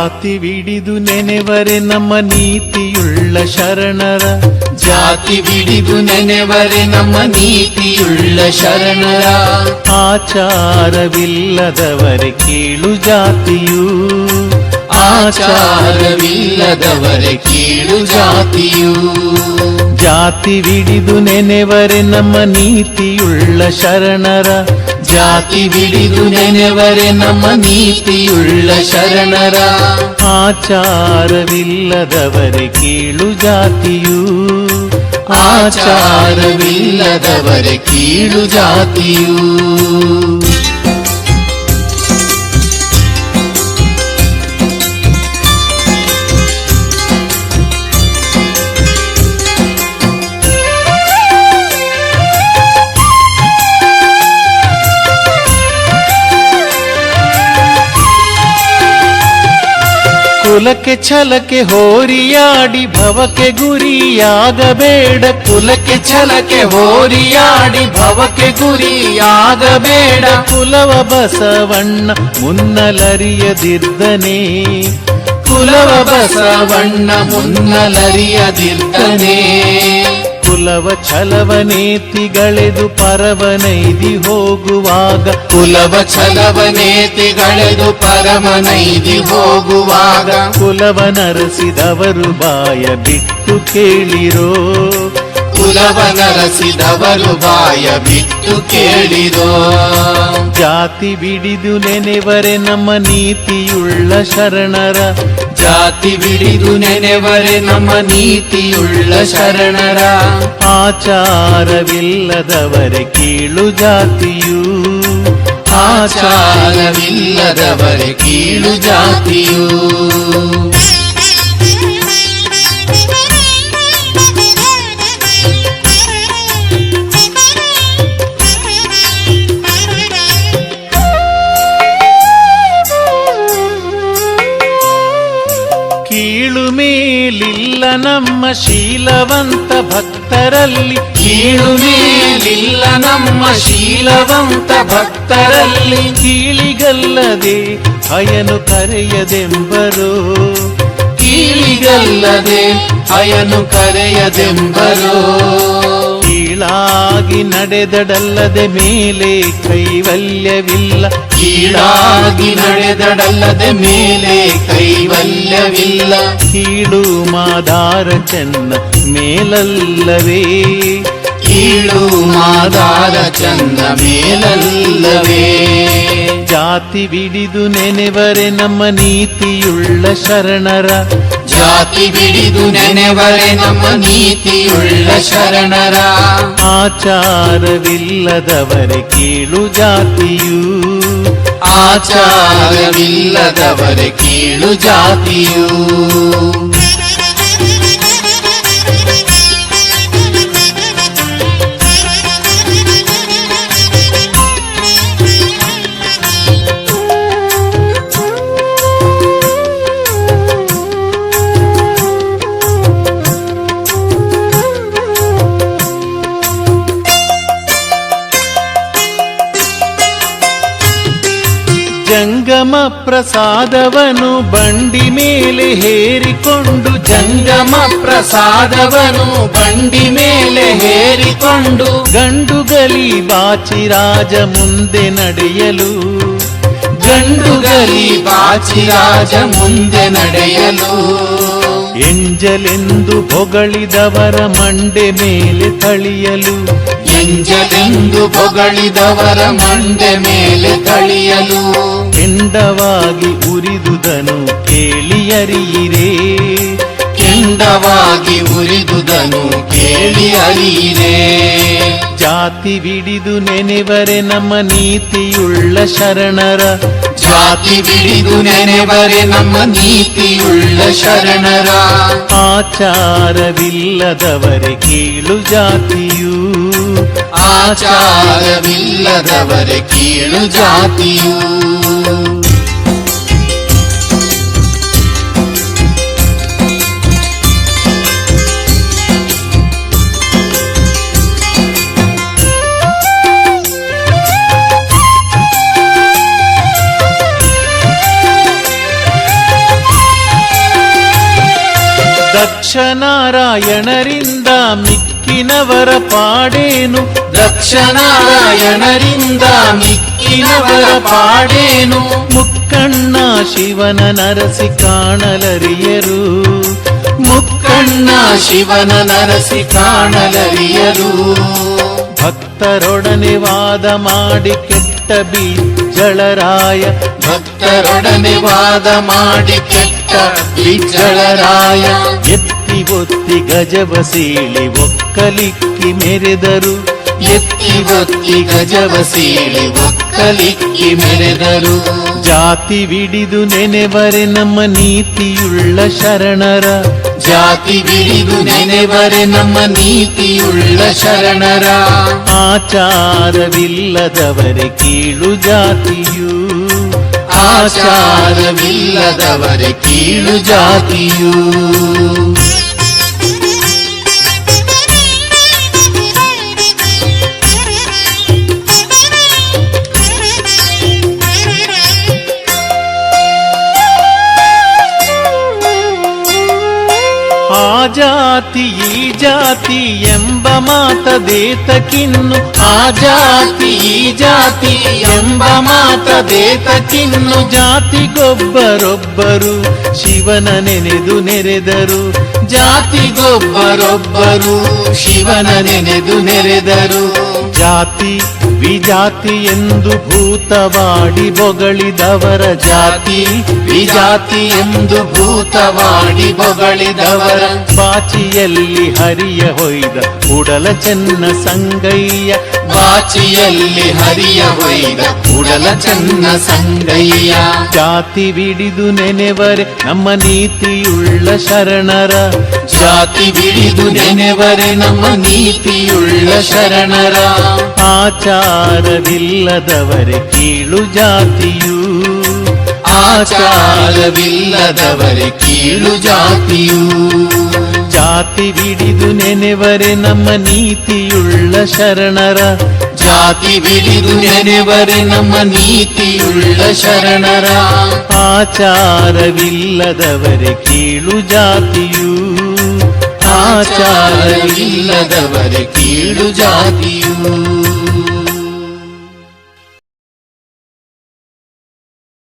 ಜಾತಿ ಬಿಡಿದು ನೆನೆವರೆ ನಮ್ಮ ನೀತಿಯುಳ್ಳ ಶರಣರ. ಜಾತಿ ಬಿಡಿದು ನೆನೆವರೆ ನಮ್ಮ ನೀತಿಯುಳ್ಳ ಶರಣರ. ಆಚಾರವಿಲ್ಲದವರೆ ಕೇಳು ಜಾತಿಯೂ. ಆಚಾರವಿಲ್ಲದವರೆ ಕೇಳು ಜಾತಿಯೂ. ಜಾತಿ ಬಿಡಿದು ನೆನೆವರೆ ನಮ್ಮ ನೀತಿಯುಳ್ಳ ಶರಣರ. ಜಾತಿ ಬಿಡಿದು ನೆನೆವರೆ ನಮ್ಮ ನೀತಿಯುಳ್ಳ ಶರಣರ. ಆಚಾರವಿಲ್ಲದವರೆ ಕೀಳು ಜಾತಿಯು. ಆಚಾರವಿಲ್ಲದವರೆ ಕೀಳು ಜಾತಿಯು. ಕುಲಕ್ಕೆ ಛಲಕ್ಕೆ ಹೋರಿಯಾಡಿ ಭವಕ್ಕೆ ಗುರಿಯಾಗಬೇಡ. ಕುಲಕ್ಕೆ ಛಲಕ್ಕೆ ಹೋರಿಯಾಡಿ ಭವಕ್ಕೆ ಗುರಿಯಾಗಬೇಡ. ಕುಲವ ಬಸವಣ್ಣ ಮುನ್ನಲರಿಯದಿದ್ದನೆ. ಕುಲವ ಬಸವಣ್ಣ ಮುನ್ನಲರಿಯದಿದ್ದನೇ. ಕುಲವ ಛಲವನೇತಿಗಳೆದು ಪರವನೈದಿ ಹೋಗುವಾಗ. ಕುಲವ ಛಲವನೇತಿಗಳೆದು ಪರಮನೈದಿ ಹೋಗುವಾಗ. ಕುಲವ ನರಸಿದವರು ಬಾಯ ಬಿಟ್ಟು ಕೇಳಿರೋ. ಕುಲವ ನರಸಿದವರು ಬಾಯ ಬಿಟ್ಟು ಕೇಳಿದೋ ಜಾತಿ ಬಿಡಿದು ನೆನೆವರೆ ನಮ್ಮ ನೀತಿಯುಳ್ಳ ಶರಣರ. ಜಾತಿ ಬಿಡಿದು ನೆನೆವರೆ ನಮ್ಮ ನೀತಿಯುಳ್ಳ ಶರಣರ. ಆಚಾರವಿಲ್ಲದವರೆ ಕೀಳು ಜಾತಿಯು. ಆಚಾರವಿಲ್ಲದವರೆ ಕೀಳು ಜಾತಿಯು. ನಮ್ಮ ಶೀಲವಂತ ಭಕ್ತರಲ್ಲಿ ಕೀಳು ನಮ್ಮ ಶೀಲವಂತ ಭಕ್ತರಲ್ಲಿ ಕೀಳಿಗಲ್ಲದೆ ಅಯನು ಕರೆಯದೆಂಬರು. ಕೀಳಿಗಲ್ಲದೆ ಅಯನು ಕರೆಯದೆಂಬರು. ಕೀಳಾಗಿ ನಡೆದಡಲ್ಲದೆ ಮೇಲೆ ಕೈವಲ್ಯವಿಲ್ಲ. ಕೀಳಾಗಿ ನಡೆದಡಲ್ಲದೆ ಮೇಲೆ ಕೈವಲ್ಯವಿಲ್ಲ. ಕೀಳು ಮಾದಾರ ಚೆನ್ನ ಮೇಲಲ್ಲವೇ. ಕೀಳು ಮಾದಾರ ಚಂದ ಮೇಲಲ್ಲವೇ. ಜಾತಿ ಬಿಡಿದು ನೆನೆವರೆ ನಮ್ಮ ನೀತಿಯುಳ್ಳ ಶರಣರ. ಜಾತಿ ಬಿಡಿದು ನೆನೆವರೆ ನಮ್ಮ ನೀತಿಯುಳ್ಳ ಶರಣರ. ಆಚಾರವಿಲ್ಲದವರೆ ಕೀಳು ಜಾತಿಯು. ಆಚಾರವಿಲ್ಲದವರೆ ಕೀಳು ಜಾತಿಯು. ಜಂಗಮ ಪ್ರಸಾದವನು ಬಂಡಿ ಮೇಲೆ ಹೇರಿಕೊಂಡು, ಜಂಗಮ ಪ್ರಸಾದವನು ಬಂಡಿ ಮೇಲೆ ಹೇರಿಕೊಂಡು, ಗಂಡುಗಲಿ ಬಾಚಿರಾಜ ಮುಂದೆ ನಡೆಯಲು, ಗಂಡುಗಲಿ ಬಾಚಿರಾಜ ಮುಂದೆ ನಡೆಯಲು. ಎಂಜಲೆಂದು ಹೊಗಳಿದವರ ಮಂಡೆ ಮೇಲೆ ತಳಿಯಲು ಎಂಜಲೆಂದು ಹೊಗಳಿದವರ ಮಂಡೆ ಮೇಲೆ ತಳಿಯಲು. ಕೆಂಡವಾಗಿ ಉರಿದುದನು ಕೇಳಿಯರಿಯಿರೇ. ಕೆಂಡವಾಗಿ ಉರಿದುದನು ಕೇಳಿ ಅರಿಯಿರೆ ಜಾತಿ ಬಿಡಿದು ನೆನೆವರೆ ನಮ್ಮ ನೀತಿಯುಳ್ಳ ಶರಣರ. ಜಾತಿ ಬಿಡಿದು ನೆನೆವರೆ ನಮ್ಮ ನೀತಿಯುಳ್ಳ ಶರಣರ. ಆಚಾರವಿಲ್ಲದವರೆ ಕೇಳು ಜಾತಿಯು. ಆಚಾರವಿಲ್ಲದವರೆ ಕೇಳು ಜಾತಿಯು. ದಕ್ಷನಾರಾಯಣರಿಂದ ಮಿಕ್ಕಿನವರ ಪಾಡೇನು? ದಕ್ಷನಾರಾಯಣರಿಂದ ಮಿಕ್ಕಿನವರ ಪಾಡೇನು? ಮುಕ್ಕಣ್ಣ ಶಿವನ ನರಸಿ ಕಾಣಲರಿಯರು. ಮುಕ್ಕಣ್ಣ ಶಿವನ ನರಸಿ ಕಾಣಲರಿಯರು. ಭಕ್ತರೊಡನೆ ವಾದ ಮಾಡಿ ಕೆಟ್ಟ ಬೀಜಳರಾಯ. ಭಕ್ತರೊಡನೆ ವಾದ ಮಾಡಿ ಕೆಟ್ಟ ಬಿಜ್ಜಳರಾಯ ಎತ್ತಿ ಒತ್ತಿ ಗಜವ ಸೀಳಿ ಒಕ್ಕಲಿಕ್ಕಿ ಮೆರೆದರು. ಎತ್ತಿ ಒತ್ತಿ ಗಜವ ಸೀಳಿ ಒಕ್ಕಲಿಕ್ಕಿ ಮೆರೆದರು. ಜಾತಿ ಬಿಡಿದು ನೆನೆವರೆ ನಮ್ಮ ನೀತಿಯುಳ್ಳ ಶರಣರ. ಜಾತಿ ಬಿಡಿದು ನೆನೆವರೆ ನಮ್ಮ ನೀತಿಯುಳ್ಳ ಶರಣರ. ಆಚಾರವಿಲ್ಲದವರೆ ಕೀಳು ಜಾತಿಯು. ಆಚಾರವಿಲ್ಲದವರೆ ಕೀಳು ಜಾತಿಯು. ಜಾತಿ, ಈ ಜಾತಿ ಎಂಬ ಮಾತದೇತಕಿನ್ನು ಆ ಜಾತಿ, ಈ ಜಾತಿ ಎಂಬ ಮಾತದೇತಕಿನ್ನು ಜಾತಿಗೊಬ್ಬರೊಬ್ಬರು ಶಿವನ ನೆನೆದು ನೆರೆದರು. ಜಾತಿಗೊಬ್ಬರೊಬ್ಬರು ಶಿವನ ನೆನೆದು ನೆರೆದರು. ಜಾತಿ, ವಿಜಾತಿ ಎಂದು ಭೂತವಾಡಿ ಬೊಗಳಿದವರ ಜಾತಿ. ಜಾತಿ ಎಂದು ಭೂತವಾಡಿ ಬೊಗಳಿದವರ. ಬಾಚಿಯಲ್ಲಿ ಹರಿಯ ಹೊಯ್ದ ಉಡಲ ಚೆನ್ನ ಸಂಗಯ್ಯ. ಬಾಚಿಯಲ್ಲಿ ಹರಿಯ ಹೊಯ್ದ ಉಡಲ ಚೆನ್ನ ಸಂಗಯ್ಯ. ಜಾತಿ ಬಿಡಿದು ನೆನೆವರೆ ನಮ್ಮ ನೀತಿಯುಳ್ಳ ಶರಣರ. ಜಾತಿ ಬಿಡಿದು ನೆನೆವರೆ ನಮ್ಮ ನೀತಿಯುಳ್ಳ ಶರಣರ. ಆಚಾರವಿಲ್ಲದವರೆ ಕೀಳು ಜಾತಿಯು. ಆಚಾರವಿಲ್ಲದವರೆ ಕೀಳು ಜಾತಿಯು. ಜಾತಿ ಬಿಡಿದು ನೆನೆವರೆ ನಮ್ಮ ನೀತಿಯುಳ್ಳ ಶರಣರ. ಜಾತಿ ಬಿಡಿದು ನೆನೆವರೆ ನಮ್ಮ ನೀತಿಯುಳ್ಳ ಶರಣರ. ಆಚಾರವಿಲ್ಲದವರೆ ಕೀಳು ಜಾತಿಯು. ಆಚಾರವಿಲ್ಲ ಆಚಾರವಿಲ್ಲದವರೆ ಕೀಳು ಜಾತಿಯು.